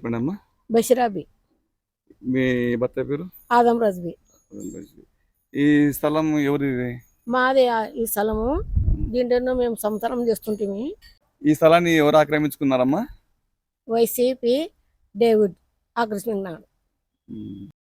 చెప్పండి అమ్మా బషిరాబి. మీ భర్త పేరు? ఆదం రజ్బి ఈ స్థలం ఎవరిది? మాది ఈ స్థలము. దీంట్లో మేము సంతరం చేస్తుంటిమి. ఈ స్థలాన్ని ఎవరు ఆక్రమించుకున్నారమ్మా? YCP David. ఆకర్షణ